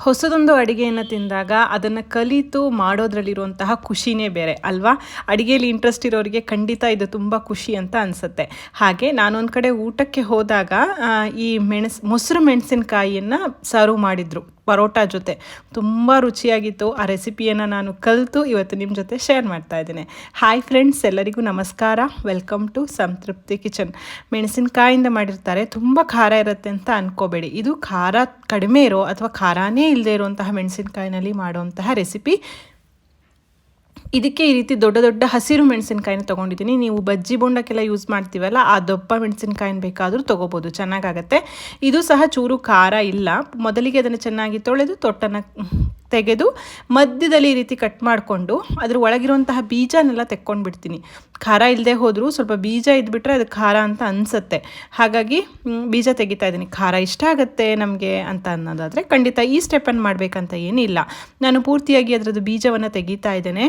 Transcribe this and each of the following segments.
ಹೊಸದೊಂದು ಅಡುಗೆಯನ್ನು ತಿಂದಾಗ ಅದನ್ನು ಕಲಿತು ಮಾಡೋದ್ರಲ್ಲಿರುವಂತಹ ಖುಷಿನೇ ಬೇರೆ, ಅಲ್ವಾ? ಅಡುಗೆಯಲ್ಲಿ ಇಂಟ್ರೆಸ್ಟ್ ಇರೋರಿಗೆ ಖಂಡಿತ ಇದು ತುಂಬ ಖುಷಿ ಅಂತ ಅನಿಸುತ್ತೆ. ಹಾಗೆ ನಾನೊಂದು ಕಡೆ ಊಟಕ್ಕೆ ಹೋದಾಗ ಈ ಮೆಣಸು, ಮೊಸರು ಮೆಣಸಿನಕಾಯಿಯನ್ನು ಸರ್ವ್ ಮಾಡಿದರು. ಪರೋಟ ಜೊತೆ ತುಂಬ ರುಚಿಯಾಗಿತ್ತು. ಆ ರೆಸಿಪಿಯನ್ನು ನಾನು ಕಲಿತು ಇವತ್ತು ನಿಮ್ಮ ಜೊತೆ ಶೇರ್ ಮಾಡ್ತಾ ಇದ್ದೇನೆ. ಹಾಯ್ ಫ್ರೆಂಡ್ಸ್ ಎಲ್ಲರಿಗೂ ನಮಸ್ಕಾರ. ವೆಲ್ಕಮ್ ಟು ಸಂತೃಪ್ತಿ ಕಿಚನ್ ಮೆಣಸಿನಕಾಯಿಂದ ಮಾಡಿರ್ತಾರೆ. ತುಂಬ ಖಾರ ಇರುತ್ತೆ ಅಂತ ಅನ್ಕೋಬೇಡಿ. ಇದು ಖಾರ ಕಡಿಮೆ ಇರೋ ಅಥವಾ ಖಾರಾನೇ ಇಲ್ಲದೆ ಇರುವಂತಹ ಮೆಣಸಿನಕಾಯಿನಲ್ಲಿ ಮಾಡುವಂತಹ ರೆಸಿಪಿ ಇದಕ್ಕೆ ಈ ರೀತಿ ದೊಡ್ಡ ದೊಡ್ಡ ಹಸಿರು ಮೆಣಸಿನಕಾಯಿನ ತೊಗೊಂಡಿದ್ದೀನಿ. ನೀವು ಬಜ್ಜಿ ಬೊಂಡಕ್ಕೆಲ್ಲ ಯೂಸ್ ಮಾಡ್ತೀವಲ್ಲ, ಆ ದೊಪ್ಪ ಮೆಣಸಿನಕಾಯಿನ ಬೇಕಾದರೂ ತೊಗೋಬೋದು, ಚೆನ್ನಾಗಾಗತ್ತೆ. ಇದು ಸಹ ಚೂರು ಖಾರ ಇಲ್ಲ. ಮೊದಲಿಗೆ ಅದನ್ನು ಚೆನ್ನಾಗಿ ತೊಳೆದು ತೊಟ್ಟನ್ನು ತೆಗೆದು ಮಧ್ಯದಲ್ಲಿ ಈ ರೀತಿ ಕಟ್ ಮಾಡಿಕೊಂಡು ಅದ್ರ ಒಳಗಿರುವಂತಹ ಬೀಜನೆಲ್ಲ ತೆಕ್ಕೊಂಡು ಬಿಡ್ತೀನಿ ಖಾರ ಇಲ್ಲದೆ ಹೋದರೂ ಸ್ವಲ್ಪ ಬೀಜ ಇದ್ಬಿಟ್ರೆ ಅದು ಖಾರ ಅಂತ ಅನಿಸುತ್ತೆ. ಹಾಗಾಗಿ ಬೀಜ ತೆಗಿತಾ ಇದ್ದೀನಿ. ಖಾರ ಇಷ್ಟ ಆಗುತ್ತೆ ನಮಗೆ ಅಂತ ಅನ್ನೋದಾದರೆ ಖಂಡಿತ ಈ ಸ್ಟೆಪ್ಪನ್ನು ಮಾಡಬೇಕಂತ ಏನಿಲ್ಲ. ನಾನು ಪೂರ್ತಿಯಾಗಿ ಅದರದ್ದು ಬೀಜವನ್ನು ತೆಗಿತಾ ಇದ್ದೇನೆ.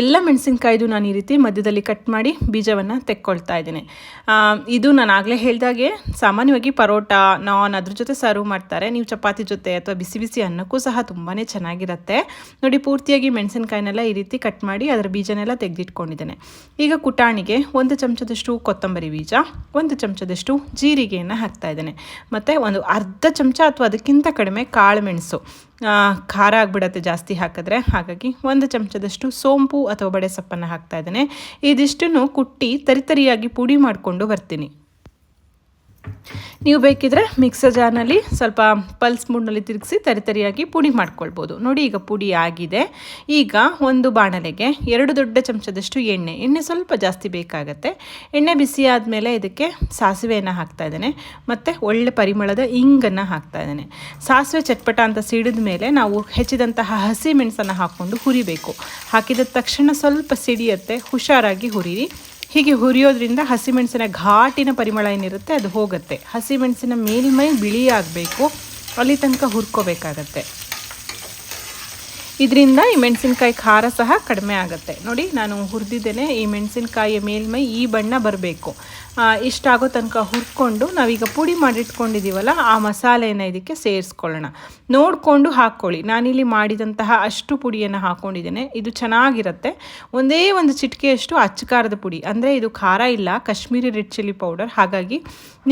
ಎಲ್ಲ ಮೆಣಸಿನ್ಕಾಯ್ದು ನಾನು ಈ ರೀತಿ ಮಧ್ಯದಲ್ಲಿ ಕಟ್ ಮಾಡಿ ಬೀಜವನ್ನು ತೆಕ್ಕೊಳ್ತಾ ಇದ್ದೀನಿ. ಇದು ನಾನು ಆಗಲೇ ಹೇಳಿದಾಗೆ ಸಾಮಾನ್ಯವಾಗಿ ಪರೋಟ, ನಾನ್ ಅದ್ರ ಜೊತೆ ಸರ್ವ್ ಮಾಡ್ತಾರೆ. ನೀವು ಚಪಾತಿ ಜೊತೆ ಅಥವಾ ಬಿಸಿ ಬಿಸಿ ಅನ್ನಕ್ಕೂ ಸಹ ತುಂಬಾ ಚೆನ್ನಾಗಿರುತ್ತೆ. ನೋಡಿ, ಪೂರ್ತಿಯಾಗಿ ಮೆಣಸಿನ್ಕಾಯಿನೆಲ್ಲ ಈ ರೀತಿ ಕಟ್ ಮಾಡಿ ಅದರ ಬೀಜನೆಲ್ಲ ತೆಗೆದಿಟ್ಕೊಂಡಿದ್ದೇನೆ. ಈಗ ಕುಟಾಣಿಗೆ ಒಂದು ಚಮಚದಷ್ಟು ಕೊತ್ತಂಬರಿ ಬೀಜ, ಒಂದು ಚಮಚದಷ್ಟು ಜೀರಿಗೆಯನ್ನು ಹಾಕ್ತಾ ಇದ್ದೇನೆ. ಮತ್ತು ಒಂದು ಅರ್ಧ ಚಮಚ ಅಥವಾ ಅದಕ್ಕಿಂತ ಕಡಿಮೆ ಕಾಳು ಮೆಣಸು. ಖಾರ ಆಗಿಬಿಡತ್ತೆ ಜಾಸ್ತಿ ಹಾಕಿದ್ರೆ. ಹಾಗಾಗಿ ಒಂದು ಚಮಚದಷ್ಟು ಸೋಂಪು ಅಥವಾ ಬಡೆ ಸೊಪ್ಪನ್ನು ಹಾಕ್ತಾ ಇದ್ದೇನೆ. ಇದಿಷ್ಟನ್ನು ಕುಟ್ಟಿ ತರಿತರಿಯಾಗಿ ಪುಡಿ ಮಾಡಿಕೊಂಡು ಬರ್ತೀನಿ. ನೀವು ಬೇಕಿದ್ರೆ ಮಿಕ್ಸರ್ ಜಾರ್ನಲ್ಲಿ ಸ್ವಲ್ಪ ಪಲ್ಸ್ ಮೂಡ್ನಲ್ಲಿ ತಿರುಗಿಸಿ ತರಿತರಿಯಾಗಿ ಪುಡಿ ಮಾಡ್ಕೊಳ್ಬೋದು. ನೋಡಿ ಈಗ ಪುಡಿ ಆಗಿದೆ. ಈಗ ಒಂದು ಬಾಣಲೆಗೆ ಎರಡು ದೊಡ್ಡ ಚಮಚದಷ್ಟು ಎಣ್ಣೆ. ಎಣ್ಣೆ ಸ್ವಲ್ಪ ಜಾಸ್ತಿ ಬೇಕಾಗತ್ತೆ. ಎಣ್ಣೆ ಬಿಸಿ ಆದಮೇಲೆ ಇದಕ್ಕೆ ಸಾಸಿವೆಯನ್ನು ಹಾಕ್ತಾ ಇದ್ದೇನೆ. ಮತ್ತು ಒಳ್ಳೆ ಪರಿಮಳದ ಇಂಗನ್ನು ಹಾಕ್ತಾ ಇದ್ದೇನೆ. ಸಾಸಿವೆ ಚಟ್ಪಟ ಅಂತ ಸಿಡಿದ ಮೇಲೆ ನಾವು ಹೆಚ್ಚಿದಂತಹ ಹಸಿ ಮೆಣಸನ್ನು ಹಾಕ್ಕೊಂಡು ಹುರಿಬೇಕು. ಹಾಕಿದ ತಕ್ಷಣ ಸ್ವಲ್ಪ ಸಿಡಿಯುತ್ತೆ. ಹುಷಾರಾಗಿ ಹುರಿರಿ. ಹೀಗೆ ಹುರಿಯೋದ್ರಿಂದ ಹಸಿಮೆಣಸಿನ ಘಾಟಿನ ಪರಿಮಳ ಏನಿರುತ್ತೆ, ಅದು ಹೋಗುತ್ತೆ. ಹಸಿಮೆಣಸಿನ ಮೇಲ್ಮೈ ಬಿಳಿ ಆಗಬೇಕು ಅಲ್ಲಿ ತನಕ ಹುರ್ಕೋಬೇಕಾಗತ್ತೆ. ಇದರಿಂದ ಈ ಮೆಣಸಿನ್ಕಾಯಿ ಖಾರ ಸಹ ಕಡಿಮೆ ಆಗುತ್ತೆ. ನೋಡಿ, ನಾನು ಹುರಿದಿದ್ದೇನೆ. ಈ ಮೆಣಸಿನ್ಕಾಯಿಯ ಮೇಲ್ಮೈ ಈ ಬಣ್ಣ ಬರಬೇಕು. ಇಷ್ಟಾಗೋ ತನಕ ಹುರ್ಕೊಂಡು ನಾವೀಗ ಪುಡಿ ಮಾಡಿಟ್ಕೊಂಡಿದ್ದೀವಲ್ಲ ಆ ಮಸಾಲೆಯನ್ನು ಇದಕ್ಕೆ ಸೇರಿಸ್ಕೊಳ್ಳೋಣ. ನೋಡಿಕೊಂಡು ಹಾಕ್ಕೊಳ್ಳಿ. ನಾನಿಲ್ಲಿ ಮಾಡಿದಂತಹ ಅಷ್ಟು ಪುಡಿಯನ್ನು ಹಾಕ್ಕೊಂಡಿದ್ದೇನೆ ಇದು ಚೆನ್ನಾಗಿರುತ್ತೆ. ಒಂದೇ ಒಂದು ಚಿಟಿಕೆಯಷ್ಟು ಅಚ್ಚಕಾರದ ಪುಡಿ. ಅಂದರೆ ಇದು ಖಾರ ಇಲ್ಲ, ಕಾಶ್ಮೀರಿ ರೆಡ್ ಚಿಲ್ಲಿ ಪೌಡರ್. ಹಾಗಾಗಿ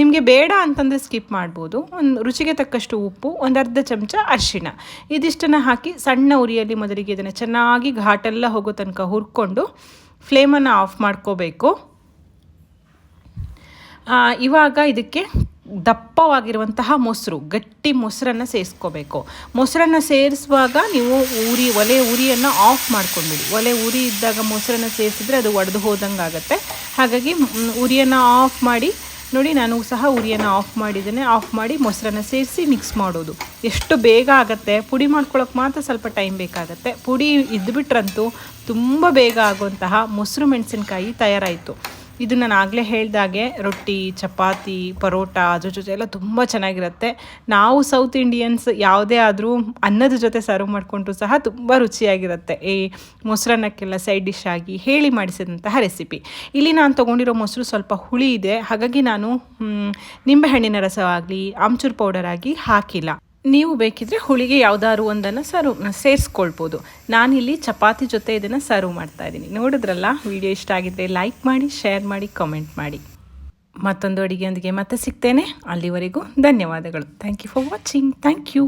ನಿಮಗೆ ಬೇಡ ಅಂತಂದರೆ ಸ್ಕಿಪ್ ಮಾಡ್ಬೋದು. ಒಂದು ರುಚಿಗೆ ತಕ್ಕಷ್ಟು ಉಪ್ಪು ಒಂದು ಅರ್ಧ ಚಮಚ ಅರಿಶಿಣ. ಇದಿಷ್ಟನ್ನು ಹಾಕಿ ಸಣ್ಣ ಉರಿಯಲ್ಲಿ ಮೊದಲಿಗೆ ಇದನ್ನು ಚೆನ್ನಾಗಿ ಘಾಟೆಲ್ಲ ಹೋಗೋ ತನಕ ಹುರ್ಕೊಂಡು ಫ್ಲೇಮನ್ನು ಆಫ್ ಮಾಡ್ಕೋಬೇಕು. ಇವಾಗ ಇದಕ್ಕೆ ದಪ್ಪವಾಗಿರುವಂತಹ ಮೊಸರು, ಗಟ್ಟಿ ಮೊಸರನ್ನು ಸೇರಿಸ್ಕೋಬೇಕು. ಮೊಸರನ್ನು ಸೇರಿಸುವಾಗ ನೀವು ಉರಿ ಒಲೆ ಉರಿಯನ್ನು ಆಫ್ ಮಾಡ್ಕೊಂಡ್ಬಿಡಿ ಒಲೆ ಉರಿ ಇದ್ದಾಗ ಮೊಸರನ್ನು ಸೇರಿಸಿದ್ರೆ ಅದು ಒಡೆದು ಹೋದಂಗೆ ಆಗುತ್ತೆ ಹಾಗಾಗಿ ಉರಿಯನ್ನು ಆಫ್ ಮಾಡಿ ನೋಡಿ, ನಾನು ಸಹ ಉರಿಯನ್ನು ಆಫ್ ಮಾಡಿದ್ದೇನೆ. ಆಫ್ ಮಾಡಿ ಮೊಸರನ್ನು ಸೇರಿಸಿ ಮಿಕ್ಸ್ ಮಾಡೋದು. ಎಷ್ಟು ಬೇಗ ಆಗುತ್ತೆ? ಪುಡಿ ಮಾಡ್ಕೊಳ್ಳೋಕೆ ಮಾತ್ರ ಸ್ವಲ್ಪ ಟೈಮ್ ಬೇಕಾಗುತ್ತೆ. ಪುಡಿ ಇದ್ಬಿಟ್ರಂತೂ ತುಂಬ ಬೇಗ ಆಗುವಂತಹ ಮೊಸರು ಮೆಣಸಿನ್ಕಾಯಿ ತಯಾರಾಯಿತು. ಇದು ನಾನು ಆಗಲೇ ಹೇಳಿದಾಗೆ ರೊಟ್ಟಿ, ಚಪಾತಿ, ಪರೋಟ ಅದ್ರ ಜೊತೆ ಎಲ್ಲ ತುಂಬ ಚೆನ್ನಾಗಿರುತ್ತೆ. ನಾವು ಸೌತ್ ಇಂಡಿಯನ್ಸ್ ಯಾವುದೇ ಆದರೂ ಅನ್ನದ ಜೊತೆ ಸರ್ವ್ ಮಾಡಿಕೊಂಡ್ರು ಸಹ ತುಂಬ ರುಚಿಯಾಗಿರುತ್ತೆ. ಈ ಮೊಸರನ್ನಕ್ಕೆಲ್ಲ ಸೈಡ್ ಡಿಶ್ ಆಗಿ ಹೇಳಿ ಮಾಡಿಸಿದಂತಹ ರೆಸಿಪಿ ಇಲ್ಲಿ ನಾನು ತೊಗೊಂಡಿರೋ ಮೊಸರು ಸ್ವಲ್ಪ ಹುಳಿ ಇದೆ. ಹಾಗಾಗಿ ನಾನು ನಿಂಬೆಹಣ್ಣಿನ ರಸವಾಗಲಿ ಆಮ್ಚೂರ್ ಪೌಡರ್ ಆಗಿ ಹಾಕಿಲ್ಲ. ನೀವು ಬೇಕಿದ್ರೆ ಹುಳಿಗೆ ಯಾವ್ದಾದ್ರು ಒಂದನ್ನು ಸರ್ವ್ ಸೇರಿಸ್ಕೊಳ್ಬೋದು. ನಾನಿಲ್ಲಿ ಚಪಾತಿ ಜೊತೆ ಇದನ್ನು ಸರ್ವ್ ಮಾಡ್ತಾ ಇದ್ದೀನಿ. ನೋಡಿದ್ರಲ್ಲ? ವಿಡಿಯೋ ಇಷ್ಟ ಆಗಿದ್ರೆ ಲೈಕ್ ಮಾಡಿ ಶೇರ್ ಮಾಡಿ ಕಾಮೆಂಟ್ ಮಾಡಿ. ಮತ್ತೊಂದು ಅಡುಗೆಯೊಂದಿಗೆ ಮತ್ತೆ ಸಿಗ್ತೇನೆ. ಅಲ್ಲಿವರೆಗೂ ಧನ್ಯವಾದಗಳು. Thank you for watching thank you